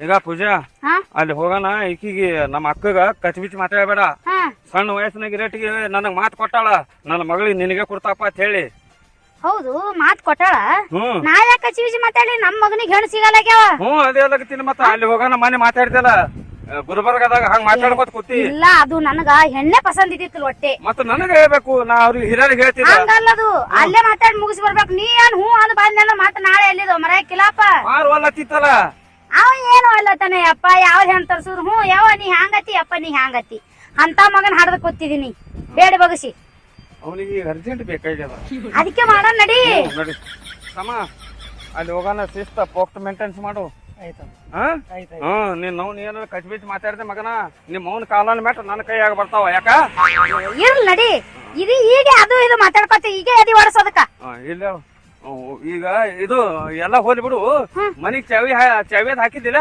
ಈಗ ಪೂಜಾ ಹಾ? ಅಲ್ಲಿ ಹೋಗೋಣ ಈಕಿಗೆ ನಮ್ಮ ಅಕ್ಕಗ ಕಚ್ಬಿಚ್ಚಿ ಮಾತಾಡಬೇಡ. ಹಾ. ಸಣ್ಣ ವಯಸ್ಸಿನಾಗ ರೇಟಿಗೆ ನನಗ್ ಮಾತು ಕೊಟ್ಟಾಳ. ನನ್ನ ಮಗಳಿಗೆ ನಿನಗೆ ಕೊಡ್ತಾಪ ಅಂತ ಹೇಳಿ. ಹೌದು ಮಾತ್ ಕೊಟ್ಟಾಳ? ಹ್ಮ್ ನಾ ಯಾಕೆ ಮಾತಾಡಿ ನಮ್ ಮಗನಿಗೆ ಹೆಣ್ಣು ಸಿಗಲ್ಲ ಹ್ಮ್ ಅದೇ ಅಲ್ಲಕತ್ತೀನಿ ಮತ್ತ. ಅಲ್ಲಿ ಹೋಗೋಣ ಮನೆ ಮಾತಾಡ್ದಲ್ಲ ಗುಲ್ಬರ್ಗದಾಗ ಹಂಗ ಮಾತಾಡ್ಕೊತ ಕೂತಿ. ಇಲ್ಲ ಅದು ನನಗ ಹೆಣ್ಣೆ ಪಸಂದ್ ಇದ್ದಿತ್ತು ಒಟ್ಟೆ ಮತ್ತ ನನಗೆ ಹೇಳ್ಬೇಕು ನಾ ಅವ್ರಿಗೆ ಹಿರಿಯರಿಗೆ ಹೇಳ್ತೀನಿ ಹಂಗಲ್ಲದು ಅಲ್ಲೇ ಮಾತಾಡಿ ಮುಗಿಸಿ ಬರ್ಬೇಕು. ನೀ ಏನ್ ಹೂ ಅಂದ್ ಬಂದ ಮಾತ ನಾಳೆ ಎಲ್ಲಿದು ಮರ ಕಿಲಾಪ. ಮಾರು ಅಲ್ಲತ್ತಿತ್ತಲ್ಲ. ಅವ ಏನು ಅಲ್ಲತಾನೆ ಅಪ್ಪ ಯಾವ ಹೆಣ್ ತರ್ಸುದ್ರು? ಹ್ಞೂ ಯಾವ ನೀ ಹ್ಯಾಂಗತಿ ಅಪ್ಪ ನೀ ಹ್ಯಾಂಗತಿ. ಅಂತ ಮಗನ್ ಹಡ್ದ ಕೂತಿದೀನಿ. ಬೇಡ ಬಗಸಿ. ಅವನಿಗೆ ಅರ್ಜೆಂಟ್ ಬೇಕಾಗ್ಯದ. ಅದಕ್ಕೆ ಮಾಡೋಣ ನಡಿ. ಸಮ ಅಲ್ಲಿ ಹೋಗೋಣ ಶಿಸ್ತ ಪೋಕ್ಟ್ ಮೇಂಟೆನ್ಸ್ ಮಾಡು. ಹ್ಮ್ ನೀನ್ ನಾವು ಏನಾರ ಕಚ್ಬಿಚ್ಚಿ ಮಾತಾಡ್ದೆ ಮಗನ? ನಿಮ್ಮ ಅವನ ಕಾಲನ ಮೆಟ್ಟ ನನ್ನ ಕೈಯಾಗ ಬರ್ತಾವ ಯಾಕ? ಇರ್ಲಿ ನಡಿ. ಇದು ಈಗ ಅದು ಇದು ಮಾತಾಡ್ಕೊತ ಈಗ ಎದಿ ಓಡಿಸೋದಕ್ಕ. ಇಲ್ಲ ಈಗ ಇದು ಎಲ್ಲ ಹೋಲಿ ಬಿಡು ಮನಿಗ್ ಚವಿ ಚಾವಿಯದ್ ಹಾಕಿದ್ದಿಲ್ಲ?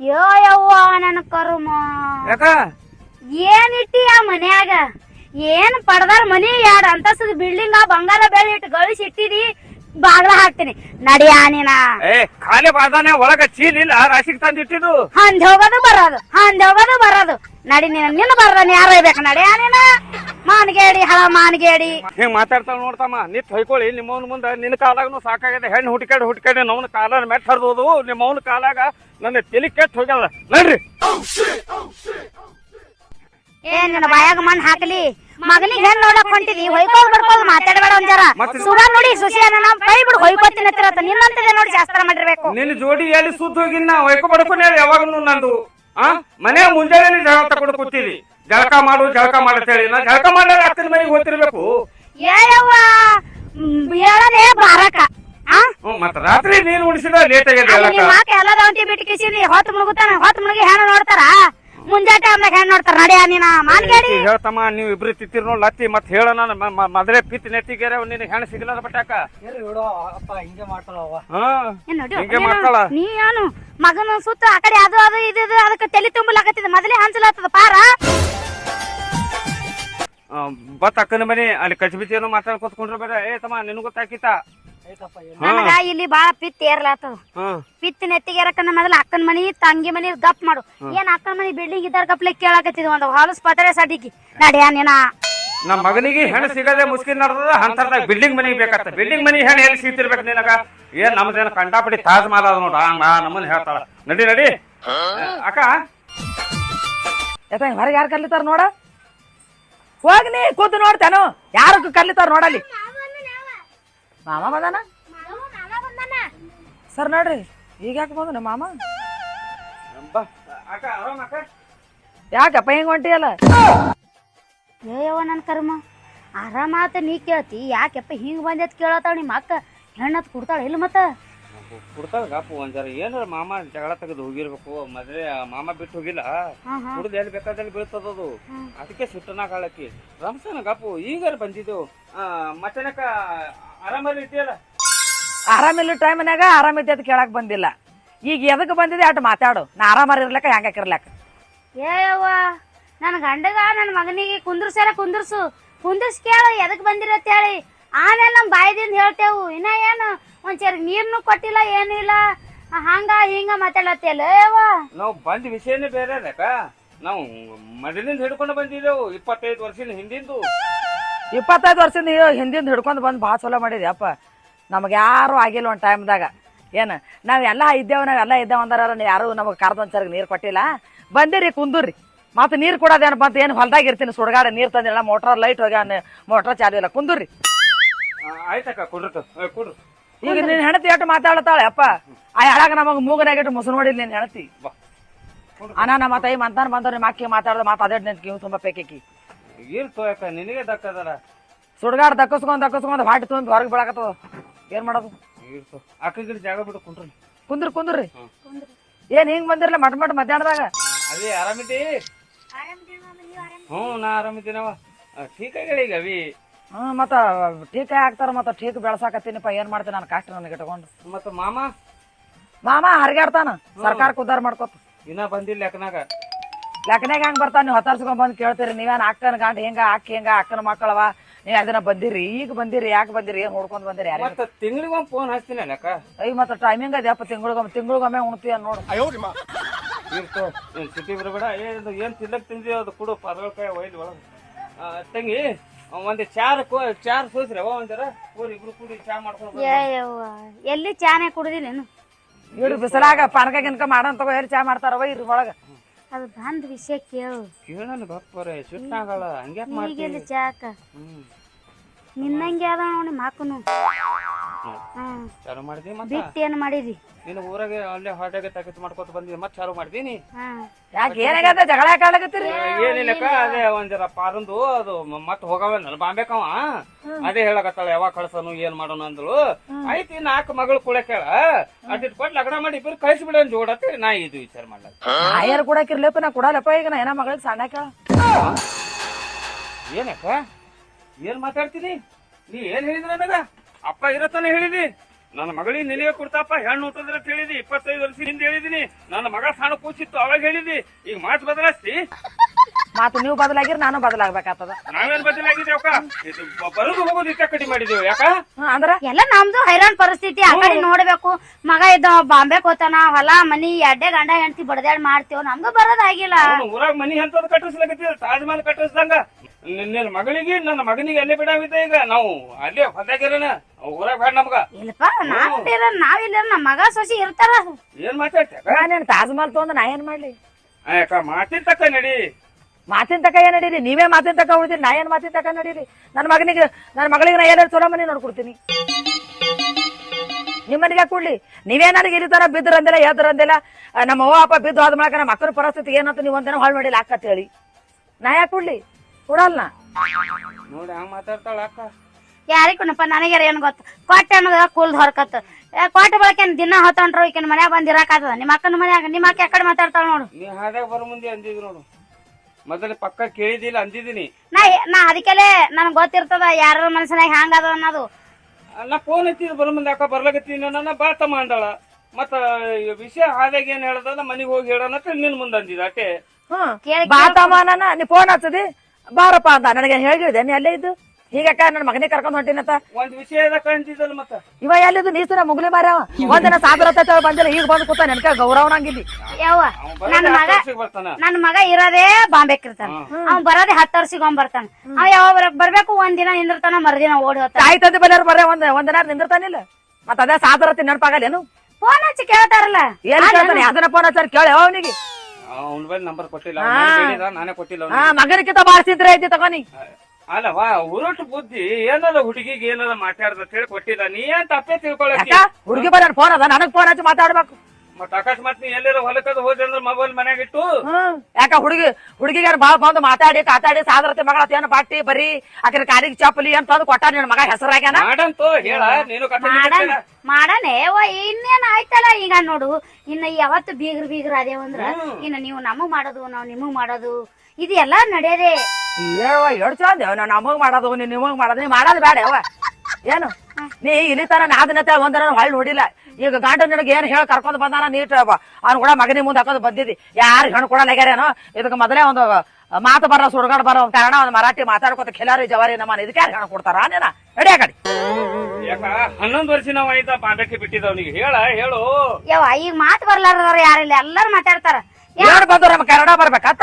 ಯೋ ಯವ್ವ ನನ್ನ ಕರುಮ. ಯಾಕ? ಏನ್ ಇಟ್ಟಿ ಆ ಮನ್ಯಾಗ? ಏನ್ ಪಡ್ದಾರ ಮನಿ ಯಾರ ಅಂತಸ್ತದ ಬಿಲ್ಡಿಂಗ್ ಬಂಗಾರ ಬೆಳ್ಳಿ ಇಟ್ಟು ಗಳಿಸಿ ಇಟ್ಟಿದಿ? ಬಾಗ್ಲ ಹಾಕ್ತೀನಿ. ನಡಿಯ ನೀನ? ಏ ಖಾಲಿ ಬಾದಾನೆ ಒಳಗ ಚೀಲ ಇಲ್ಲ ರಾಶಿಗೆ ತಂದಿಟ್ಟಿದ್ದು. ಹಂದ್ ಹೋಗೋದು ಬರೋದು ಹಂದ್ ಹೋಗೋದು ಬರೋದು. ನಡಿ ನೀನ್ ನಿನ್ನ ಬರ್ದಾನ ಯಾರು ಬೇಕು ನಡಿಯ ನೀನ? ಮಾನ್ಗೇಡಿ ಹಳ ಮಾನ್ಗೇಡಿ. ಹಿಂಗ್ ಮಾತಾಡ್ತಾವ ನೋಡ್ತಮ್ಮ ನಿತ್ ಹೊಯ್ಕೊಳ್ಳಿ ನಿಮ್ಮವನ ಮುಂದ ನಿನ್ನ ಕಾಲಾಗನು ಸಾಕಾಗಿದೆ. ಹೆಣ್ಣು ಹುಟ್ಕಾಡಿ ಹುಟ್ಕಾಡಿ ನವನ ಕಾಲ ಮೆಟ್ ಹರಿದೋದು. ನಿಮ್ಮವನ ಕಾಲಾಗ ನನ್ನ ತಿಲಿ ಕೆಟ್ಟ ಹೋಗ್ಯದ. ನಡ್ರಿ. ಏನ್ ನನ್ನ ಬಾಯಾಗ ಮಣ್ಣು ಹಾಕಲಿ? ಮಗನಿಗೆ ಹೆಣ್ ನೋಡಕ್ ಹೊಂಟಿದಿ ಹೊಯ್ಕೋದ್ ಬರ್ಕೋದ್ ಮಾತಾಡಬೇಡ ಒಂಜಾರ ಸುರ ನೋಡಿ ಸುಸಿ ನನ್ನ ಕೈ ಬಿಡು ಹೊಯ್ಕೋತೀನಿ ಹತ್ತಿರತ್ತ ನಿನ್ನಂತದೆ ನೋಡಿ ಶಾಸ್ತ್ರ ಮಾಡಿರ್ಬೇಕು. ನಿನ್ನ ಜೋಡಿ ಎಲ್ಲಿ ಸುತ್ತ ಹೋಗಿನ ಹೊಯ್ಕೊ ಬಡ್ಕೊಂಡು ಯಾವಾಗನು ನಂದು. ಆ? ಮನೆ ಮುಂಜಾನೆ ಜಳಕ ತಗೊಂಡು ಕೂತಿದಿ. ಜಳಕ ಮಾಡು ಜಳಕ ಮಾಡತ್ತೇಳಿ ನಾ ಜಳಕ ಮಾಡಿದ್ರೆ ಅಕ್ಕನ ಮನೆಗೆ ಹೋಗ್ತಿರ್ಬೇಕು. ಏಯವ್ವ ಹೇಳದೆ ಬಾರಕ ಮತ್ತ ರಾತ್ರಿ ನೀನು ಉಳಿಸಿದ ಲೇಟ್ ಆಗ್ಯದ ಹೊತ್ತು ಮುಳುಗುತ್ತಾನ ಹೊತ್ತು ಮುಳುಗಿ ಹೆಣ್ಣು ನೋಡ್ತಾರ. ಮುಂಜಾನೆ ಆಮ್ಯಾಗ ಹೆಣ್ಣು ನೋಡ್ತಾರ? ನಡಿಯ ನೀನ? ಮಾನ್ಗೇಡಿ. ಹೇಳ್ತಮ್ಮ ನೀವ್ ಇಬ್ರು ತಿತ್ತಿರ್ ನೋಡ್ ಲತ್ತಿ ಮತ್ ಹೇಳ ನಾನು ಮದ್ರೆ ಪಿತ್ ನೆತ್ತಿಗೆರೆ ನಿನ್ ಹೆಣ್ ಸಿಗಲ್ಲ ಬಟ್ಟಾಕ ಇರ್ಲಿ ಬಿಡು ಅಪ್ಪ ಹಿಂಗೆ ಮಾಡ್ತಾಳ? ನೀ ಏನು ಮಗನ ಸುತ್ತ ಆ ಕಡೆ ಅದು ಅದು ಇದು ಇದು ಅದಕ್ಕೆ ತಲೆ ತುಂಬಲಾಕತ್ತಿದ ಮೊದಲೇ ಹಂಚಲತ್ತದ ಪಾರ? ಆ, ಬತ್ ಅಕ್ಕನ ಮನೆ ಅಲ್ಲಿ ಕಚ್ಬಿಚ್ಚಿ ಏನೋ ಮಾತಾಡ್ಕೊತ್ಕೊಂಡ್ರೆ ಬೇಡ. ಏ ತಮ್ಮ ನಿನ್ ಗೊತ್ತಾಕಿತ್ತ? ನನಗ ಇಲ್ಲಿ ಬಾಳ ಪಿತ್ ಏರ್ಲಾತದ. ಪಿತ್ ನೆತ್ತಿಗೆ ಏರಕನ್ನ ಮೊದಲ ಅಕ್ಕನ ಮನಿ ತಂಗಿ ಮನಿ ಗಪ್ ಮಾಡು. ಏನ್ ಅಕ್ಕನ ಮನಿ ಬಿಲ್ಡಿಂಗ್ ಇದ್ದಾರ ಗಪ್ಲೆ ಕೇಳಾಕತ್ತಿದ್ ಒಂದು ಹೊಲಸ್ ಪತ್ರೆ ಸಡಿಗಿ ನಡಿಯ ನೀನ? ನಮ್ಮ ಮಗನಿಗೆ ಹೆಣ್ಣು ಸಿಗದೆ ಮುಸ್ಕಿನ್ ನಡ್ದದ ಅಂತರ್ದಾಗ ಬಿಲ್ಡಿಂಗ್ ಮನಿ ಬೇಕತ್ತ ಬಿಲ್ಡಿಂಗ್ ಮನಿ ಹೆಣ್ಣು ಎಲ್ಲಿ ಸಿಗ್ತಿರ್ಬೇಕು ನಿನಗ? ಏನ್ ನಮ್ದೇನ ಕಂಟಾಪಡಿ ತಾಜ್ ಮಹಲ್ ಅದ ನೋಡ ಹಂಗ ನಮ್ಮನ್ನ ಹೇಳ್ತಾಳ. ನಡಿ ನಡಿ. ಅಕ್ಕ. ಯಾಕ ಹೊರಗೆ ಯಾರು ಕರ್ಲಿತಾರ ನೋಡ? ಹೋಗ್ಲಿ ನೀ ಕೂತು ನೋಡ್ತೇನು. ಯಾರು ಕರ್ಲಿತಾರ ನೋಡಲಿ ಮಾಮ ಬಂದಾನ? ಸರ್ ನೋಡ್ರಿ ಈಗ ಯಾಕೆ ಬಂದ ಮಾಮ? ಯಾಕಪ್ಪ ಹೆಂಗ್ ಹೊಂಟಿಯಲ್ಲ? ಏಯವ್ವ ನನ್ ಕರ್ಮ ಆರಾಮಾತ ನೀ ಕೇಳ್ತಿ ಯಾಕೆಪ್ಪ ಹಿಂಗ್ ಬಂದೈತ್ ಕೇಳತ್ತಾವ ನಿಮ್ಮ ಅಕ್ಕ? ಹೆಣ್ಣತ್ ಕೊಡ್ತಾಳ ಇಲ್ಲ ಮತ್ತ? ಕೊಡ್ತಾಳ ಗಾಪು ಒಂದ್ ಜರ ಏನಾರ ಮಾಮ ಜಗಳ ತೆಗೆದು ಹೋಗಿರ್ಬೇಕು ಮದ್ವೆ ಮಾಮ ಬಿಟ್ಟು ಹೋಗಿಲ್ಲ ಕುಡ್ದು ಎಲ್ಲಿ ಬೇಕಾದಲ್ಲಿ ಬೀಳ್ತದದು ಅದಕ್ಕೆ ಸುಟ್ಟನ ಕಾಳಕ್ಕಿ ರಂಸನ ಗಾಪು ಈಗಾರ ಬಂದಿದ್ದೆವು ಮತ್ತನಕ ಆರಾಮಲ್ಲಿ ಇದೆಯಲ್ಲ ಆರಾಮಿಲ್ಲ ಟೈಮ್ನಾಗ ಆರಾಮಿದ್ದೆ ಅಂತ ಕೇಳಕ್ ಬಂದಿಲ್ಲ. ಈಗ ಎದಕ್ಕೆ ಬಂದಿದೆ ಅಟ್ ಮಾತಾಡು. ನಾ ಆರಾಮಾರ ಇರ್ಲಕ್ಕ ಹೆಂಗಾಕಿರ್ಲಕ್ಕ ಏಯವ್ವ ನನ್ನ ಗಂಡಗ ನನ್ನ ಮಗನಿಗೆ ಕುಂದ್ರಸರ ಕುಂದ್ರಸು. ಕುಂದ್ರಸ್ ಕೇಳು ಎದಕ್ ಬಂದಿರತ್ ಹೇಳಿ. ಆಮೇಲೆ ನಮ್ ಬಾಯ್ದಿಂದ ಹೇಳ್ತೇವು ಇನ್ನ ಏನು? ಒಂದ್ ಚೇರ್ ನೀರ್ನು ಕೊಟ್ಟಿಲ್ಲ ಏನು ಇಲ್ಲ. ಹಂಗ ಹಿಂಗ ಮಾತಾಡತ್ತೇಳ ಯವ್ವ? ನಾವು ಬಂದ ವಿಷಯನೇ ಬೇರೆ ಅದಕ್ಕ ನಾವು ಮೊದಲಿಂದ ಹಿಡ್ಕೊಂಡು ಬಂದಿದ್ದೆವು ಇಪ್ಪತ್ತೈದು ವರ್ಷದ ಹಿಂದಿಂದು. ಇಪ್ಪತ್ತೈದು ವರ್ಷದಿಂದ ನೀವು ಹಿಂದಿಂದ ಹಿಡ್ಕೊಂಡು ಬಂದು ಭಾಳ ಚಲೋ ಮಾಡಿದೆ ಅಪ್ಪ ನಮಗೆ ಯಾರು ಆಗಿಲ್ಲ ಒಂದು ಟೈಮ್ದಾಗ ಏನು ನಾವು ಎಲ್ಲ ಇದ್ದೇವೆ ನಾವೆಲ್ಲ ಎಲ್ಲ ಇದ್ದೇವೆ ಅಂದಾರ ನೀವು ಯಾರು ನಮಗೆ ಕರ್ದ ಸರಿಗೆ ನೀರು ಕೊಟ್ಟಿಲ್ಲ. ಬಂದಿರಿ ಕುಂದೂರಿ ಮತ್ತೆ ನೀರು ಕೊಡೋದೇನು ಅಂತ ಏನು ಹೊಲ್ದಾಗ ಇರ್ತೀನಿ ಸುಡ್ಗಾಡ ನೀರು ತಂದಿಲ್ಲ ಮೋಟ್ರ್ ಲೈಟ್ ಹೋಗ್ಯ ಮೋಟ್ರ್ ಚಾಲು ಇಲ್ಲ ಕುಂದೂರಿ ಆಯ್ತಕ್ಕ ಕೊಡ್ರು ಈಗ ನಿನ್ನ ಹೆಣತಿ ಎಷ್ಟು ಮಾತಾಡ್ತಾಳೆ ಅಪ್ಪ? ಆ ಹೇಳಾಗ ನಮಗೆ ಮೂಗನಾಗಿಟ್ಟು ಮುಸು ನೋಡಿಲ್ಲ ನಿನ್ನ ಹೆಣತಿ ಅಣ್ಣ ನಮ್ಮ ತಾಯಿ ಮಂತಾನ ಬಂದವ್ರು ನಿಮ್ಮ ಅಕ್ಕಿ ಮಾತಾಡ್ದು ಮಾತು ಅದೇ ನಿಂತ ಕಿವು ತುಂಬ ಪೇಕಿ ಯಾಕ ನಿನಗೆ ದಕ್ಕದಲ್ಲ ಸುಡ್ಗಾಡ್ ದಕ್ಕಸ್ಕೊಂಡ್ ದಕ್ಕಸ್ಕೊಂಡ್ ಹಾಟಿ ತುಂಬಿ ಹೊರಗೆ ಬೀಳಾಕತ್ತದ. ಏನ್ ಮಾಡೋದು? ಇರ್ತು ಅಕ್ಕಗಿನ ಜಾಗ ಬಿಡು ಕುಂಡ್ರಿ. ಕುಂದ್ರಿ ಕುಂದ್ರಿ ಏನ್ ಹಿಂಗ್ ಬಂದಿರಲ್ಲ ಮಟ್ ಮಟ್ ಮಧ್ಯಾಹ್ನದಾಗ? ಅದೇ ಆರಾಮಿದ್ದಿ? ಹ್ಞೂ ನಾ ಆರಾಮಿದ್ದೀನವ. ಠೀಕ್ ಆಗ್ಯಾಳ ಈಗ ಅವಿ. ಹ್ಮ್ ಮತ್ತ ಟೀಕ ಹಾಕ್ತಾರ ಮತ್ತ ಠೀಕ್ ಬೆಳ್ಸಾಕತ್ತೀನಿಪ್ಪ ಏನ್ ಮಾಡ್ತೀನಿ ನಾನು ಕಷ್ಟ ನನಗೆ ಇಟ್ಕೊಂಡು. ಮತ್ತ ಮಾಮ? ಮಾಮ ಹರಿಗಾಡ್ತಾನ ಸರ್ಕಾರಕ್ಕೆ ಉದ್ದಾರ ಮಾಡ್ಕೊತ. ಇನ್ನ ಬಂದಿಲ್ಲ ಯಾಕನಾಗ ಲಕ್ನಾಗ ಹೆಂಗ್ ಬರ್ತಾವ ನೀವು ಹತ್ತಾರ್ಸ್ಕೊಂಡ್ ಬಂದ್ ಕೇಳ್ತೀರಿ. ನೀವೇನ್ ಅಕ್ಕನ ಗಂಡ ಹೆಂಗ ಅಕ್ಕಿ ಹೆಂಗ ಅಕ್ಕನ ಮಕ್ಕಳವ? ನೀ ಅದನ್ನ ಬಂದಿರಿ. ಈಗ ಬಂದಿರಿ ಯಾಕೆ ಬಂದಿರಿ ಏನ್ ನೋಡ್ಕೊಂಡ್ ಬಂದಿರಿ ಯಾರು ಮತ್ತ ತಿಂಗಳಿಗೊಂದ್ ಫೋನ್ ಹಚ್ತೀನಿ ಅಲ್ಲಕ್ಕ ಐ ಮತ್ತ ಟೈಮಿಂಗ್ ಅದ್ಯಪ್ಪ ತಿಂಗಳಿಗೊಮ್ಮೆ ತಿಂಗಳಿಗೊಮ್ಮೆ ಉಣ್ತೀಯ ನೋಡು. ಇರ್ತು ಏನ್ ಸಿಟಿ ಬರಬೇಡ ಏನು ಏನ್ ತಿನ್ನಕ್ ತಿಂದಿ ಅದು ಕುಡು ಪದಗಳಕಾಯಿ ಒಯ್ದು ಒಳಗೆ. ತಂಗಿ ಒಂದ್ ಚಾರ್ ಕೋ ಚಾರ್ ಸೋಸ್ರಿ ಅವ ಒಂದರ. ಊರ್ ಇಬ್ರು ಕೂಡಿ ಚಾ ಮಾಡ್ಕೊಂಡು ಬರ್ರಿ. ಯವ್ವ ಎಲ್ಲಿ ಚಾನೆ ಕುಡ್ದಿಲ್ಲೇನು ಇವ್ರು ಬಿಸಲಾಗ ಪಾನಕ ಗಿನ್ಕ ತಗೋ ಹೇಳಿ ಚಾ ಮಾಡ್ತಾರವ ಇದ್ರ ಒಳಗ. ಅದು ಬಂದ ವಿಷಯ ಕೇಳು. ಕೇಳಲ್ಲ ಬಪ್ಪರೆ ಸಿಟ್ಟಾಗಲ್ಲ. ಹಂಗ್ಯಾಕ್ ಮಾಡ್ತೀನಿ ಈಗೆಲ್ಲಿ ಚಾಕ ಹ್ಮ್. ನಿನ್ನಂಗೆ ಅದ ನೋಡಿ ಮಾಕುನು. ಚಾಲು ಮಾಡಿದಿ ಮತ್ತ? ಬಿಟ್ಟು ಏನ್ ಮಾಡಿದಿ? ನಿನ್ನ ಊರಾಗ ಅಲ್ಲೇ ಹಾಟಾಗೆ ತಗತ್ ಮಾಡ್ಕೊತ ಬಂದಿದ್ದೆ ಮತ್ತೆ ಚಾಲು ಮಾಡ್ದೀನಿ ಯಾಕೆ ಏನಾಗದ ಜಗಳ ಕಾಲಾಗತ್ತೀರಿ ಏನಿಲ್ಲಕ್ಕ ಅದೇ ಒಂದ್ ಜರ ಪಾರಂದು ಅದು ಮತ್ತೆ ಹೋಗವಲ್ಲ ಬಾಂಬೇಕವ. ಅದೇ ಹೇಳಕತ್ತಾಳ ಯಾವಾಗ ಕಳ್ಸನು ಏನ್ ಮಾಡೋನು ಅಂದಳು ಐತಿ ನಾಲ್ಕು ಮಗಳು ಕೂಡ ಕೇಳ. ಅಷ್ಟಿಟ್ ಕೊಟ್ಟು ಲಗ್ನ ಮಾಡಿ ಇಬ್ಬರು ಕಳಿಸಿ ಬಿಡ ಜೋಡತ್ತೆ ನಾ ಇದು ವಿಚಾರ ಮಾಡ್ಲ? ಆಯರ್ ಕೊಡಕಿರ್ಲಪ್ಪ ನಾ ಕೊಡಲ್ಲಪ್ಪ ಈಗ ನಾ ಏನ ಮಗಳಿಗೆ ಸಣ್ಣ ಕೇಳ. ಏನಕ್ಕ? ಏನ್ ಮಾತಾಡ್ತೀನಿ ನೀ ಏನ್ ಹೇಳಿದ್ರ ನನಗ? ಅಪ್ಪ ಇರತಾನೆ ಹೇಳಿದಿ. ನನ್ನ ಮಗಳಿಗೆ ನಿನಗೆ ಕೊಡ್ತಾಪ ಹೆಣ್ಣು ಹುಟ್ಟಿದ್ರೆ ಅಂತ ಹೇಳಿದಿ. ಇಪ್ಪತ್ತೈದು ವರ್ಷ ಹಿಂದೆ ಹೇಳಿದಿನಿ. ನನ್ನ ಮಗ ಸಣ್ಣ ಕೂಸಿತ್ತು ಅವಾಗ ಹೇಳಿದಿ. ಈಗ ಮಾತು ಬದಲಾಸ್ತಿ ಮಾತು ನೀವು ಬದಲಾಗಿರ್ ನಾನು ಬದಲಾಗ್ಬೇಕಾಗ್ತದ. ನಾವೇನ್ ಬದಲಾಗಿದ್ದೇವೆ ಇದು ಬ- ಬರೋದು ಹೋಗೋದು ಇತ್ತ ಕಡಿ ಮಾಡಿದೇವು ಯಾಕ? ಹ್ಮ್ ಅಂದ್ರ? ಎಲ್ಲ ನಮ್ದು ಹೈರಾಣ್ ಪರಿಸ್ಥಿತಿ. ಆ ಕಡೆ ನೋಡ್ಬೇಕು. ಮಗ ಇದ್ದ ಬಾಂಬೆ ಹೋತಾನ ಹೊಲ ಮನಿ ಎಡ್ಡೆ ಗಂಡ ಹೆಂಡತಿ ಬಡದಾಡ್ ಮಾಡ್ತೇವ್? ನಮ್ದು ಬರೋದಾಗಿಲ್ಲ. ಅವ್ನು ಊರಾಗ ಮನಿ ಅಂತದ್ ಕಟ್ಟಿಸ್ಲಕತ್ತಿಲ್ಲ ತಾಜ್ ಮಹಲ್ ಕಟ್ಟಿಸ್ದಂಗ. ನಿನ್- ನಿನ್ ಮಗಳಿಗೆ ನನ್ನ ಮಗನಿಗೆ ಅಲ್ಲೇ ಬಿಡಾವಿದ್ದೆ ಈಗ? ನಾವು ಅಲ್ಲೇ ಹೊತ್ತಾಗಿರೋಣ ಊರಾಗ ಬೇಡ ನಮ್ಗ. ಇಲ್ಲಪ್ಪ ನಾವ್ ನಾವಿಲ್ಲ ನಮ್ಮ ಮಗ ಸೊಸಿ ಇರ್ತಾರ. ಏನ್ ಮಾತಾಡ್ತಾಕ ನಾನೇನ್ ತಾಜ್ ಮಹಲ್ ತೊಗೊಂಡ್ ನಾ ಏನ್ ಮಾಡ್ಲಿ? ಯಾಕ ಮಾತಿನ ತಕ್ಕ ನಡಿ ಮಾತಿನ ತಕ ಏನ್ ನಡೀರಿ? ನೀವೇ ಮಾತಿನ ತಕ ಉಳಿದಿರಿ ನಾ ಏನ್ ಮಾತಿನ ತಕ ನಡೀರಿ? ನನ್ನ ಮಗನಿಗೆ ನನ್ನ ಮಗಳಿಗೆ ನಾ ಏನಾದ್ರು ಚಲೋ ಮನೆ ನೋಡ್ಕೊಡ್ತೀನಿ ನಿಮ್ಮ ಮನೆಗೆ ಕೊಡ್ಲಿ? ನೀವೇ ನನಗೆ ಇಲ್ಲಿ ತರ ಬಿದ್ರಂದಿಲ್ಲ ಎದ್ರಂದಿಲ್ಲ ಅಂದಿಲ್ಲ ನಮ್ಮ ಅವ್ವ ಅಪ್ಪ ಬಿದ್ದು ಆದ್ಮಾಕ ಮೂಲಕ ನಮ್ಮ ಮಕ್ಕಳ ಪರಿಸ್ಥಿತಿ ಏನಂತ ನೀವು ಒಂದಿನ ಹಾಳು ಮಾಡಿಲ್ಲ ಅಕ್ಕ ಹೇಳಿ. ನಾ ಯಾಕೆ ಕೊಡ್ಲಿ? ಕೊಡಲ್ಲ. ನೋಡಿ ಹಂಗ ಮಾತಾಡ್ತಾಳ ಅಕ್ಕ. ಯಾರಿಗೆ ಕೊಡಪ್ಪ ನನಗ್ಯಾರ ಏನ್ ಗೊತ್ತ? ಕೊಟ್ಟ ಅನ್ನೋದ ಕುಲ್ದ್ ಹೊರಕತ್ ಕೊಟ್ಟ ಬಳಕೆ ದಿನ ಹೊತ್ತೊಂಡ್ರು ಈಕಿನ ಮನ್ಯಾಗ ಬಂದ್ ಇರಾಕತ್ತದ ನಿಮ್ಮ ಅಕ್ಕನ ಮನ್ಯಾಗ ನಿಮ್ಮ ಅಕ್ಕ ಯಾಕಡೆ ಮಾತಾಡ್ತಾಳ ನೋಡು. ನೀ ಹಾದಾಗ ಬರೋ ಮುಂದೆ ಅಂದಿದ್ ನೋಡು. ಮೊದಲ ಪಕ್ಕ ಕೇಳಿದಿಲ್ಲ ಅಂದಿದ್ದೀನಿ. ನಾ ನಾ ಅದಕ್ಕೆಲೆ ನನಗೆ ಗೊತ್ತಿರ್ತದ ಯಾರ ಮನಸ್ಸಿನಾಗ ಹ್ಯಾಂಗದ ಅದ ಅನ್ನೋದು. ನಾ ಫೋನ್ ಹಚ್ಚಿದ್ ಬರೋ ಮುಂದೆ ಅಕ್ಕ ಬರ್ಲಕತ್ತೀನಿ ನನ್ನ ಬಾ ತಮ್ಮ ಅಂದಾಳ ಮತ್ತ ವಿಷಯ ಹಾದಾಗ ಏನ್ ಹೇಳದ ಮನಿಗ್ ಹೋಗಿ ಹೇಳೋಣ ಅಂತ ನಿನ್ ಮುಂದೆ ಅಂದಿದ ಅಷ್ಟೇ ಹ್ಮ್. ಕೇಳಿ ಬಾತಮ್ಮ ನೀ ಫೋನ್ ಹಚ್ಚದಿ? ಬಾರಪ್ಪ ಅಂತ ನನಗೆ ಹೇಳಿದೆ ನೀ ಅಲ್ಲೇ ಇದ್ದು. ಹೀಗಕ್ಕ ನನ್ನ ಮಗನಿಗೆ ಕರ್ಕೊಂಡ್ ಹೊಂಟಿನತ್ತ ಒಂದ್ ವಿಷಯ ಮತ್ತ? ಇವ ಎಲ್ಲಿದ್ದು? ನೀಸರ ಮುಗುಲಿ ಮಾರ ಒಂದಿನ ಸಾವಿರ ಹತ್ತ ಬಂದಿಲ್ಲ ಈಗ ಬಂದು ಕೂತ ನನ್ಕ ಗೌರವನಾಗಿದ್ದಿ ಯಾವ ನನ್ನ ಮಗ ನನ್ ಮಗ ಇರೋದೇ ಬಾಂಬೆಕಿರ್ತಾನ ಅವ್ನ್ ಬರೋದೇ ಹತ್ತು ವರ್ಷಿಗೆ ಒಂದ್ ಬರ್ತಾನ. ಅವ್ ಯಾವ ಬರ್ಬೇಕು? ಒಂದಿನ ದಿನ ನಿಂದಿರ್ತಾನ ಮರುದಿನ ಓಡಿ ಹೋಗ್ತಾನ. ತಾಯಿ ತಂದೆ ಒಂದನ ಬರ್ರೆ ಒಂದ್ ಒಂದಿನ ನಿಂದಿರ್ತಾನಿಲ್ಲ. ಮತ್ತ ಅದೇ ಸಾವಿರ ನೆನಪಾಗಲ್ಲೇನು? ಫೋನ್ ಹಚ್ಚಿ ಕೇಳ್ತಾರಲ್ಲ. ಏನ್ ಅದನ್ನ ಫೋನ್ ಹಚ್ಚಾರ ಕೇಳಿ ಅವನಿಗೆ. ಅವ್ನ ಬಳಿ ನಂಬರ್ ಕೊಟ್ಟಿಲ್ಲ ಅವ್ನ್ ಮನೆಗ್ ಹೇಳಿದ, ನಾನೇ ಕೊಟ್ಟಿಲ್ಲ ಹಾ. ಮಗನಿಗಿಂತ ಬಾಳ್ಸಿದ್ರೆ ಐತಿ ತಗೋನಿ ಅಲ್ಲವಾ ಉರುಟು ಬುದ್ಧಿ ಏನಲ್ಲ ಹುಡುಗಿಗೆ ಏನಲ್ಲ ಮಾತಾಡ್ದ ಅಂತ ಹೇಳಿ ಕೊಟ್ಟಿಲ್ಲ. ನೀ ಏನ್ ತಪ್ಪೇ ತಿಳ್ಕೊಳಕ್ಕೆ? ಹುಡುಗಿ ಬರ ಫೋನ್ ಅದ ನನಗ್ ಫೋನ್ ಹಚ್ಚಿ ಮಾತಾಡ್ಬೇಕು. ಮತ್ತ ಅಕಸ್ಮಾತ್ ನೀ ಎಲ್ಲಾರ ಹೊಲಕ್ಕದ ಅಂದ್ರೆ ಮೊಬೈಲ್ ಮನ್ಯಾಗ ಇಟ್ಟು ಹ್ಮ್ ಯಾಕ ಹುಡುಗಿ ಹುಡುಗಿಗೆ ಬಾಳ ಬಂದು ಮಾತಾಡಿ ಕಾತಾಡಿ ಸಾಧಾರತೆ ಮಗಳ ಏನು ಬಾಟಿ ಬರೀ ಆಕಿನ ಕಾಲಿಗೆ ಚಪ್ಪಲಿ ಅಂತ ಅಂದು ಕೊಟ್ಟ ನಿನ್ ಮಗ ಹೆಸರಾಗ್ಯಾನ ಮಾಡಂತೋ ಹೇಳ ನೀನು ಮಾಡಣ. ಮಾಡಣೆ ಯವ್ವ ಇನ್ನೇನ್ ಆಯ್ತಲ್ಲ ಈಗ ನೋಡು. ಇನ್ನ ಯಾವತ್ತು ಬೀಗ್ರ ಬೀಗ್ರ ಅದೇವಂದ್ರ ಇನ್ನ ನೀವು ನಮಗ್ ಮಾಡೋದು ನಾವ್ ನಿಮಗ್ ಮಾಡೋದು. ಇದು ಎಲ್ಲಾ ನಡೆಯದೆ. ಏವ ಎಡ್ ಚಂದ ನಾವು ನಮಗ್ ಮಾಡೋದು ನೀನ್ ನಿಮಗ್ ಮಾಡೋದು ನೀ ಮಾಡೋದು ಬೇಡ ಏನು? ನೀ ಇಲ್ಲಿ ತರ ನಾದಿನತೆ ಒಂದರ ಹೊಳ್ ನೋಡಿಲ್ಲ. ಈಗ ಗಂಡ ನಿನಗೆ ಏನ್ ಹೇಳಿ ಕರ್ಕೊಂಡ್ ಬಂದಾನ? ನೀಟ್ ಅವ್ನು ಕೂಡ ಮಗನಿ ಮುಂದೆ ಹಾಕೋದು ಬಂದಿದ್ದಿ. ಯಾರು ಹೆಣ್ಣು ಕೊಡಲಾಗ್ಯಾರೇನೋ ಇದಕ್ಕೆ ಮೊದಲೇ ಒಂದು ಮಾತು ಬರೋ ಸುಡ್ಗಾಡ್ ಬರೋ ಕಾರಣ ಒಂದು ಮರಾಠಿ ಮಾತಾಡ್ಕೊತ ಖಿಲಾರಿ ಜವಾರಿ ನಮ್ಮ ಇದಕ್ಕೆ ಯಾರು ಹೆಣ್ಣು ಕೊಡ್ತಾರ? ನೀನ ಎಡಿ ಆಗಡಿ ಯಾಕ? ಹನ್ನೊಂದು ವರ್ಷ ನಾವ್ ಆಯ್ತಾ ಬಾಂಬೆಕ್ಕೆ ಬಿಟ್ಟಿದ್ದವನಿಗೆ ಹೇಳ ಹೇಳು. ಯವ್ವ ಈಗ ಮಾತು ಬರ್ಲಾರ ಯಾರಿಲ್ಲ? ಎಲ್ಲಾರು ಮಾತಾಡ್ತಾರ. ಏನ್ ಬಂದ್ರು ನಮ್ ಕನ್ನಡ ಬರ್ಬೇಕತ್ತ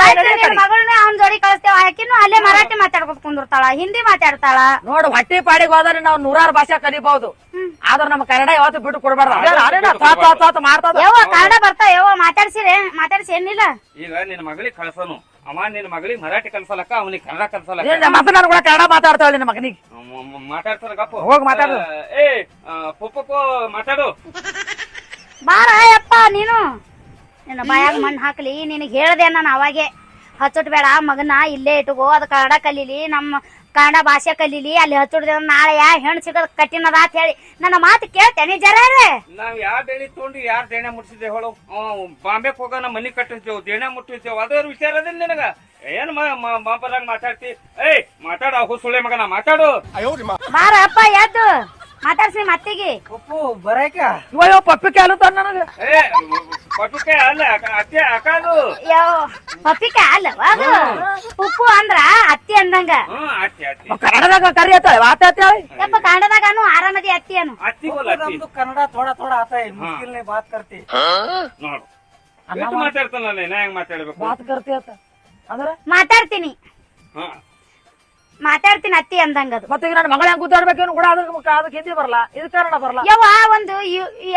ಮಗಳನ್ನ ಅವ್ನ ಜೋಡಿ ಕಳಿಸ್ತೇವ ಆಕಿನು ಅಲ್ಲೇ ಮರಾಠಿ ಮಾತಾಡ್ಕೊತ ಕುಂದಿರ್ತಾಳ ಹಿಂದಿ ಮಾತಾಡ್ತಾಳ. ನೋಡು ಹೊಟ್ಟಿ ಪಾಡಿಗೆ ಹೋದ್ರೆ ನಾವು ನೂರಾರು ಭಾಷೆ ಕಲಿಬಹುದು. ಆದ್ರೆ ನಮ್ ಕನ್ನಡ ಯಾವತ್ತು ಬಿಟ್ಟು ಕೊಡ್ಬಾರ್ದು. ಮಾಡ್ತಾವ ಯಾವ ಕನ್ನಡ ಬರ್ತಾವ ಯವ್ವ ಮಾತಾಡ್ಸಿರಿ ಮಾತಾಡ್ಸಿ ಏನಿಲ್ಲ. ಈಗ ನಿನ್ನ ಮಗಳಿಗೆ ಕಳ್ಸನು. ಅವ ನಿನ್ನ ಮಗಳಿಗೆ ಮರಾಠಿ ಕಲ್ಸಲಕ್ಕ ಅವನಿಗೆ ಕನ್ನಡ ಕಲ್ಸಲಕ್ಕ ಮತ್ತೆ ನಾನು ಕೂಡ ಕನ್ನಡ ಮಾತಾಡ್ತಾಳೆ ನಿನ್ನ ಮಗನಿಗೆ. ಮಾತಾಡ್ತಾರ ಗಪ್ಪ. ಹೋಗ್ ಮಾತಾಡು. ಏ ಪುಪ್ಪಕ್ಕೋ ಮಾತಾಡು. ಬಾರ ಅಪ್ಪ ನೀನು. ನಿನ್ನ ಬಾಯಾಗ ಮಣ್ಣು ಹಾಕ್ಲಿ ನಿನಗೆ ಹೇಳ್ದೆ ನಾನು ಅವಾಗೆ. ಹಚ್ಚುಟ್ ಬೇಡ ಮಗನ ಇಲ್ಲೇ ಇಟ್ಕೋ ಅದು ಕನ್ನಡ ಕಲೀಲಿ ನಮ್ಮ ಕನ್ನಡ ಭಾಷೆ ಕಲೀಲಿ ಅಲ್ಲಿ ಹಚ್ಚುಡ್ದೆ ನಾಳೆ ಯಾ ಹೆಣ್ಣು ಸಿಗೋದ್ ಕಠಿಣದ ಅಂತ ಹೇಳಿ. ನನ್ನ ಮಾತು ಕೇಳ್ತೇನೆ ಜರ ನಾವು ಯಾವ ದೇಣಿ ತೊಗೊಂಡು ಯಾರ್ ದೇಣೆ ಮುಟ್ಟಿಸಿದೆ ಹೇಳು. ಬಾಂಬೆಗೆ ಹೋಗೋಣ ಮನಿ ಕಟ್ಟಿಸ್ತೇವೆ ದೇಣೆ ಮುಟ್ಟಿಸ್ತೇವೆ ಅದ್ರ ವಿಚಾರ ಅದೇನ್ ನಿನಗ. ಏನ್ ಮಾಪದಾಗ ಮಾತಾಡ್ತಿ? ಏಯ್ ಮಾತಾಡ ಸುಳೆ ಮಗನ ಮಾತಾಡು. ಮಾರಪ್ಪ ಅಪ್ಪ ಎದ್ದು. ಮಾತಾಡ್ಸಿ ಮತ್ತಿಗೆ. ಪಪ್ಪು ಬರಾಕ ಇವ ಪಪ್ಪಿಕಾಯಿ ಅಲ್ಲ ತಂದ ನನಗ. ಪಪ್ಪಿಕಾಯಿ ಅಲ್ಲ ಅತ್ತೆ ಅಕ್ಕ ಅದು. ಯಾವ ಅಲ್ಲ ಅದು? ಉಪ್ಪು ಅಂದ್ರ ಅತ್ತಿ ಅಂದಂಗ. ಕನ್ನಡದಾಗ ಕರಿ ಆತ ಆತ ಕನ್ನಡದಾಗನು ಆರಾಮದಿ ಅತ್ತಿ ಅನು. ಅತ್ತಿ ನಮ್ದು ಕನ್ನಡ ತೋಡ ತೋಡ ಆತ ಮುಷ್ಕಿಲ್ ಬಾತ್ ಕರ್ತಿ. ನೋಡು. ಹೆಂಗ್ ಮಾತಾಡ್ಬೇಕು? ಬಾತ್ ಕರ್ತಿ ಆತ ಅಂದ್ರ? ಮಾತಾಡ್ತೀನಿ. ಮಾತಾಡ್ತೀನಿ ಅತ್ತಿ ಅಂದಂಗದು ಮತ್ತೆ ನನ್ನ ಮಗಳ ಗುದ್ದಾಡ್ಬೇಕೇನು ಕೂಡ ಅದಕ್ಕೆ ಅದಕ್ಕೆ ಹಿಂದಿ ಬರಲ್ಲ. ಇದು ಕನ್ನಡ ಬರಲ್ಲ. ಯಾವ ಒಂದು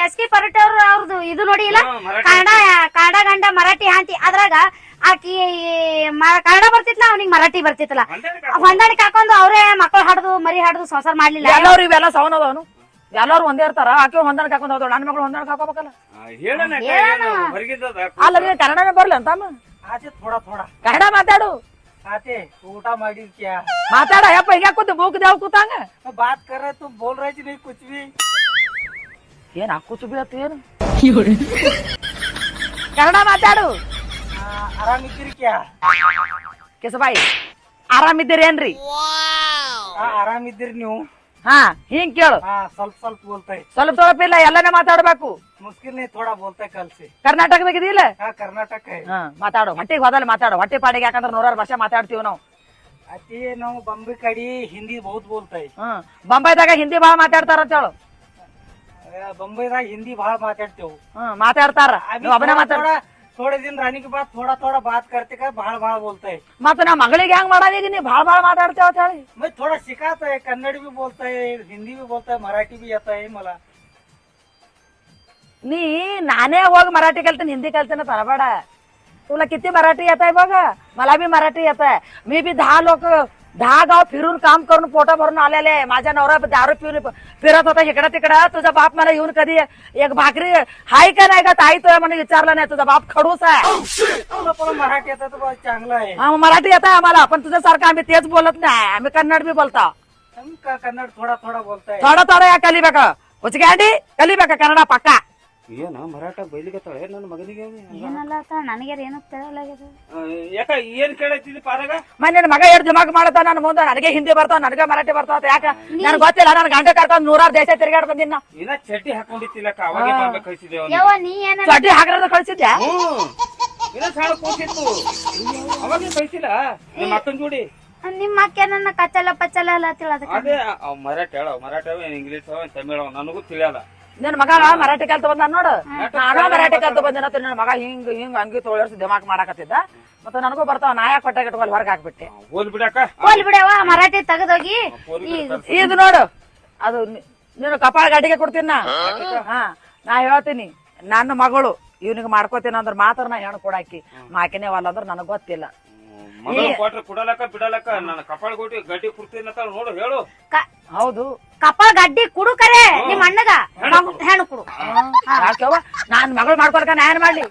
ಎಸ್ ಕೆ ಪರಟವ್ರ ಅವ್ರದ್ದು ಇದು ನೋಡಿ ಇಲ್ಲ? ಕನ್ನಡ ಕನ್ನಡ ಗಂಡ ಮರಾಠಿ ಹಾಂತಿ ಅದ್ರಾಗ ಆಕಿ ಕನ್ನಡ ಬರ್ತಿತ್ತಲ್ಲ ಅವ್ನಿಗೆ ಮರಾಠಿ ಬರ್ತಿತ್ತಲ್ಲ ಹೊಂದಾಣಿಕೆ ಹಾಕೊಂಡು ಅವರೇ ಮಕ್ಕಳು ಹಾಡುದು ಮರಿ ಹಾಡುದು ಸಂಸಾರ ಮಾಡ್ಲಿಲ್ಲ. ಎಲ್ಲರೂ ಇವೆಲ್ಲ ಸೌನದ ಅವನು. ಎಲ್ಲಾರು ಒಂದೇ ಇರ್ತಾರ. ಆಕೆ ಹೊಂದಾಣಿಕೆ ಹಾಕೊಂಡು ಹೋದ್ರು ನನ್ನ ಮಗಳು ಹೊಂದಾಣಿಕೆ ಹಾಕೋಬೇಕಲ್ಲ. ಅಲ್ಲ ಕನ್ನಡನೇ ಬರ್ಲಿ ಅಂತ ಕನ್ನಡ ಮಾತಾಡು. आते ಊಟ ಮಾಡಿ क्या ಮಾತಾಡ ಯಪ್ಪ ಹಿಂಗ ಕೂತು ಮೂಕ್ ದೇವ್ ಕೂತಂಗ मैं बात कर रहे तुम बोल रहे थे नहीं कुछ भी ಏನ್ ಹಾಕುಚು ಬೀಳತ್ತು ಏನು ಕನ್ನಡ ಮಾತಾಡು ಆ, ಆರಾಮಿದ್ದೀರಿ ಕ್ಯಾ ಕೆಸಬಾಯಿ ಆರಾಮಿದ್ದೀರಿ ಏನ್ರಿ ಆ, ಆರಾಮಿದ್ದೀರಿ ನೀವು ಹಾ ಹಿಂಗ್ ಕೇಳು ಹಾ ಸ್ವಲ್ಪ ಸ್ವಲ್ಪ बोलता है ಸ್ವಲ್ಪ ಸ್ವಲ್ಪ ಇಲ್ಲ ಎಲ್ಲಾನೇ ಮಾತಾಡ್ಬೇಕು मुश्किल नहीं थोड़ा बोलता है कल से ಕರ್ನಾಟಕದಾಗ ಇದಿಲ್ಲ हाँ कर्नाटक है ಹಾ ಮಾತಾಡು ಹೊಟ್ಟಿಗೆ ಹೋದಲ್ಲ ಮಾತಾಡು ಹೊಟ್ಟೆ ಪಾಡಿಗೆ ಯಾಕಂದ್ರೆ ನೂರಾರು ಭಾಷೆ ಮಾತಾಡ್ತೀವಿ ನಾವು ಅತಿ ನಾವು ಬೊಂಬೆ ಕಡಿ ಹಿಂದಿ बहुत बोलता है ಹ್ಮ್ ಬೊಂಬೈದಾಗ ಹಿಂದಿ ಭಾಳ ಮಾತಾಡ್ತಾರ ಅಂತ ಹೇಳು ಆ, ಬೊಂಬೈದಾಗ ಹಿಂದಿ ಬಹಳ ಮಾತಾಡ್ತೇವೆ ಹ್ಮ್ ಮಾತಾಡ್ತಾರ अभी ನೀವು ಒಬ್ಬನೇ थोड़ा ಮಾತಾಡ थोड़ा थोड़े दिन रहने के बाद थोड़ा थोड़ा बात करते का बहड़ बहड़ बोलता है ಮತ್ತ ನಾ ಮಗಳಿಗೆ ಹೆಂಗ್ ಮಾಡಾವೀಗ ನೀ ಭಾಳ ಭಾಳ ಮಾತಾಡ್ತೇವ ಅಂತ ಹೇಳಿ मैं थोड़ा सिखाता है कन्नड़ भी बोलता है हिंदी भी बोलता है मराठी भी आता है मला ನೀ ನಾನೇ ಹೋಗಿ मराठी कलते हिंदी कलते ना तरबड तुला किती मराठी येत आहे बघ मला बी मराठी येत आहे मी बी दहा लोक दहा गाव फिरून काम करून पोटा भरून आलेले आहे. माझ्या नवरा दारू पिऊन फिरत होता इकडं तिकडं. तुझा बाप मला येऊन कधी एक भाकरी हाय का नाही का ताई तुला म्हणून विचारलं नाही. तुझा बाप खडूस आहे. Oh, मराठी येतात चांगला आहे. मराठी येत आहे आम्हाला. पण तुझ्यासारखं आम्ही तेच बोलत नाही. आम्ही कन्नड बी बोलतो. कन्नड थोडा थोडा बोलतो थोडा थोडा या कली बघा उचकी अंडी. कली बघा कन्नडा पक्का. ಏನ ಮರಾಠ ಬೈಲಿಕತ್ತಾಳೆ ನನ್ನ ಮಗನಿಗೆ? ಏನಲ್ಲ ನನಗ್ಯಾರ ಏನೂ ತಿಳಿಯಲಾಗ್ಯದ ಯಾಕ ಏನ್ ಕೇಳತ್ತಿದ್ದಿ ಪಾರಾಗ? ಮನೆ ನನ್ನ ಮಗ ಎರಡು ದಿಮಾಗ್ ಮಾಡತ್ತ ನನ್ನ ಮುಂದೆ ನನಗೆ ಹಿಂದಿ ಬರ್ತಾವ ನನಗೆ ಮರಾಠಿ ಬರ್ತಾವ ಯಾಕ? ನನ್ಗೆ ಗೊತ್ತಿಲ್ಲ ನನ್ನ ಗಂಟೆ ಕರ್ತಾವ್ ನೂರಾರು ದೇಶ ತಿರುಗಾಡ್ ಬಂದಿನ. ಇನ್ನ ಚಡ್ಡಿ ಹಾಕೊಂಡಿತ್ತಿಲ್ಲಕ್ಕ ಅವಾಗೆ ಬಾಂಬೆ ಕಳಿಸಿದ್ದೇವ ಯವ್ವ ನೀ ಏನ ಚಡ್ಡಿ ಹಾಕ್ರದ ಕಳ್ಸಿದ್ಯಾ? ಹ್ಮ್ ಇನ್ನ ಸಣ್ಣ ಕೂಸಿತ್ತು ಅವಾಗೆ ಕಳಿಸಿಲ್ಲ? ನಿಮ್ಮ ಅಕ್ಕನ ಜೋಡಿ? ನಿಮ್ಮ ಅಕ್ಕ ನನ್ನ ಕಚ್ಚಲ ಪಚ್ಚಲ ಎಲ್ಲ ತಿಳದ ಅದೇ ಅವ್ ಮರಾಠಿ ಹೇಳ ಮರಾಠಿ ಅವ ಇಂಗ್ಲೀಷ್ ಅವ ತಮಿಳ್ ಅವ ನನಗೂ ತಿಳಿಯಲ್ಲ. ನಿನ್ನ ಮಗ ಮರಾಠಿ ಕಲ್ತ ಬಂದ ನೋಡು. ನಾನು ಮರಾಠಿ ಕಲ್ತ ಬಂದಿನ ನನ್ನ ಮಗ ಹಿಂಗ್ ಹಿಂಗ್ ಅಂಗಿ ತೊಳರ್ಸಿ ದಿಮಾಕ್ ಮಾಡಾಕತ್ತಿದ್ದ. ಮತ್ತೆ ನನಗೂ ಬರ್ತಾವ ನಾ ಯಾಕೆ ಕೊಟ್ಟ ಗಿಟ್ಕೊಂಡು ಹೊರಗೆ ಹಾಕ್ಬಿಟ್ಟೆ? ಹೋಲ್ ಬಿಡವ ಮರಾಠಿ ತೆಗೆದೋಗಿ ಇದು ನೋಡು ಅದು ನೀನು ಕಪಾಳ ಗಾಡಿಗೆ ಕೊಡ್ತೀನಿ? ನಾ ಹಾ ನಾ ಹೇಳ್ತೀನಿ ನನ್ನ ಮಗಳು ಇವನಿಗೆ ಮಾಡ್ಕೋತೀನಿ ಅಂದ್ರ ಮಾತ್ರ ನಾ ಹೆಣ್ಣು ಕೊಡಾಕಿ. ಮಾಕಿನೇ ವಲ್ಲ ಅಂದ್ರ ನನಗೆ ಗೊತ್ತಿಲ್ಲ. ಕೊಡಲಕ್ಕ ಬಿಡಲಕ್ಕ ನನ್ನ ಕಪಾಳ ಗೋಟಿ ಗಡ್ಡಿ ಕೊಡ್ತೀನಿ ಅಂತ ನೋಡು ಹೇಳು. ಹೌದು. ಕಪಾಳ ಗಡ್ಡಿ ಕುಡು ಕರೆ ನಿಮ್ಮ ಅಣ್ಣಗ. ಮಗು- ಹೆಣ್ಣು ಕುಡು. ನಾನ್ ಮಗಳು ಮಾಡ್ಕೊಳಕ ನಾ ಏನ್ ಮಾಡ್ಲಿ?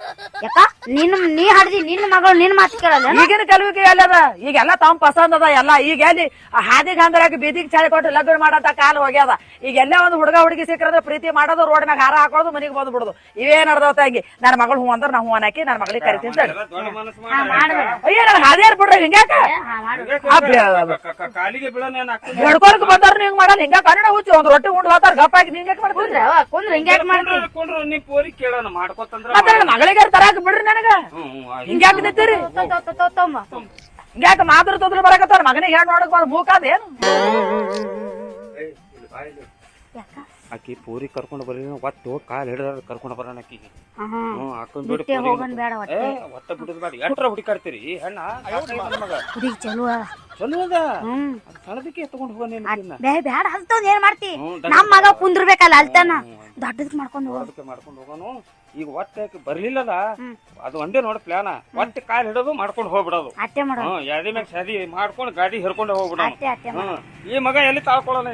ಯಾಕ? ನಿನ್ ನೀ ಹಡ್ದಿ ನಿನ್ನ ಮಗಳು ನಿನ್ ಮಾತು ಕೇಳಲ್ಲ ಈಗಿನ ಕಲಿವಿಕೆ ಎಲ್ಲದ ಈಗೆಲ್ಲ ತಮ್ಮ ಪಸಂದ್ ಅದ ಎಲ್ಲ ಈಗ ಎಲ್ಲಿ? ಹಾದಿಗೆ ಹಂಗರಾಗಿ ಬೀದಿಗೆ ಚಳಿ ಕೊಟ್ಟು ಲಗ್ನ ಮಾಡಂತ ಕಾಲ ಹೋಗ್ಯದ. ಈಗ ಎಲ್ಲೇ ಒಂದು ಹುಡುಗ ಹುಡುಗಿ ಸಿಕ್ಕರದ ಪ್ರೀತಿ ಮಾಡೋದು ರೋಡ್ ಮ್ಯಾಗ ಹಾರ ಹಾಕೋದು ಮನಿಗೆ ಬಂದು ಬಿಡುದು ಇವೇ ನಡ್ದವ ತಂಗಿ ನನ್ನ ಮಗಳು ಹೂ ಅಂದ್ರ ನಾ ಹೂ ಹಾಕಿ ನನ್ ಮಗಳಿಗೆ ಕರಿತೀನಿ. ಅಯ್ಯ ನನ್ ಹಾದಿಯಾರ್ ಬಿಡ್ರಿ ಹಿಂಗ್ಯಾಕ? ಹಾ, ಮಾಡು. ಮಾಡ ಕಾಲಿಗೆ ಬೀಳೋಣ ಏನ್ ಆಗ್ತದೆ? ಹೇಳ್ಕೊಳಕ್ ಬಂದಾರ ಹಿಂಗ್ ಮಾಡಲ್ಲ ಹಿಂಗ ಕನ್ನಡ ಹುಚ್ಚಿ ಒಂದ್ ರೊಟ್ಟಿ ಉಂಡ್ ಹೋತಾರ ಗಪ್ಪಾಗಿ ನಿಂಗೆ ಕುಂದ್ರ ಕುಂದ್ರ ಹಿಂಗ್ಯಾಕ್ ನೀ ಪೋರಿ ಕೇಳೋಣ ಮಾಡ್ಕೊತಂದ್ರ ಮತ್ತೆ ನನ್ನ ಮಗಳಿಗೆ ತರಾಕ ಬಿಡ್ರಿ ನನಗ. ಹಿಂಗ್ಯಾಕ ನಿಂತೀರಿ? ತೊ, ತೊ, ತೊ, ತೊ, ತೊಂಬ. ಹಿಂಗ್ಯಾಕ ಮಾದ್ರ ತೊದ್ರ ಬರಕತ್ತಾರ ಮಗನಿಗೆ ಹೇಳಿ ನೋಡಕ್ ಬಂದ್ ಮೂಕಾದೇನು ಏಯ್, ಆಕಿ ಪೂರಿ ಕರ್ಕೊಂಡು ಬರೀ ಒಟ್ಟು ಕಾಲ್ ಹಿಡಿದ್ರ ಕರ್ಕೊಂಡು ಬರೋಣ ಆಕಿಗೆ. ಹಾ, ಹಾ. ಹ್ಮ್ ಹಾಕೊಂಡ್ ಬಿಡು ಬಿಟ್ಟೆ. ಹೋಗನ್ ಬೇಡ ಒಟ್ಟೆ. ಒತ್ತ ಬಿಡುದು ಬೇಡ. ಎಟ್ರ ಹುಡುಕಾಡ್ತೀರಿ? ಹೆಣ್ಣ ಮಗ? ಹುಡುಗಿ ಚಲೋ ಅದ. ಚಲೋ ಅದ? ಸಣ್ಣದಕ್ಕೆ ಎತ್ಕೊಂಡು ಹೋಗೋಣ ಬೇ ಬ್ಯಾಡ ಅಲ್ತಂದ್ ಏನ್ ಮಾಡ್ತಿ? ನಮ್ಮ ಮಗ ಕುಂದಿರ್ಬೇಕಲ್ಲ ಅಲ್ತಾನ ದೊಡ್ಡದಕ್ ಮಾಡ್ಕೊಂಡು ಅದಕ್ಕೆ ಮಾಡ್ಕೊಂಡು ಹೋಗೋನು. ಈಗ ಒಟ್ಟೆ ಬರ್ಲಿಲ್ಲದ. ಅದು ಒಂದೇ ನೋಡ್ ಪ್ಲಾನ ಒಟ್ಟು ಕಾಲ್ ಹಿಡೋದು ಮಾಡ್ಕೊಂಡು ಹೋಗ್ಬಿಡೋದು. ಅಟ್ಟೆ ಮಾಡು ಹ್ಮ್ ಯಾದಿ ಮ್ಯಾಗ ಶಾದಿ ಮಾಡ್ಕೊಂಡು ಗಾಡಿ ಹಿಡ್ಕೊಂಡು ಹೋಗ್ಬಿಡೋದು. ಈ ಮಗ ಎಲ್ಲಿ ತಾಳ್ಕೊಳ್ಳೋಣ?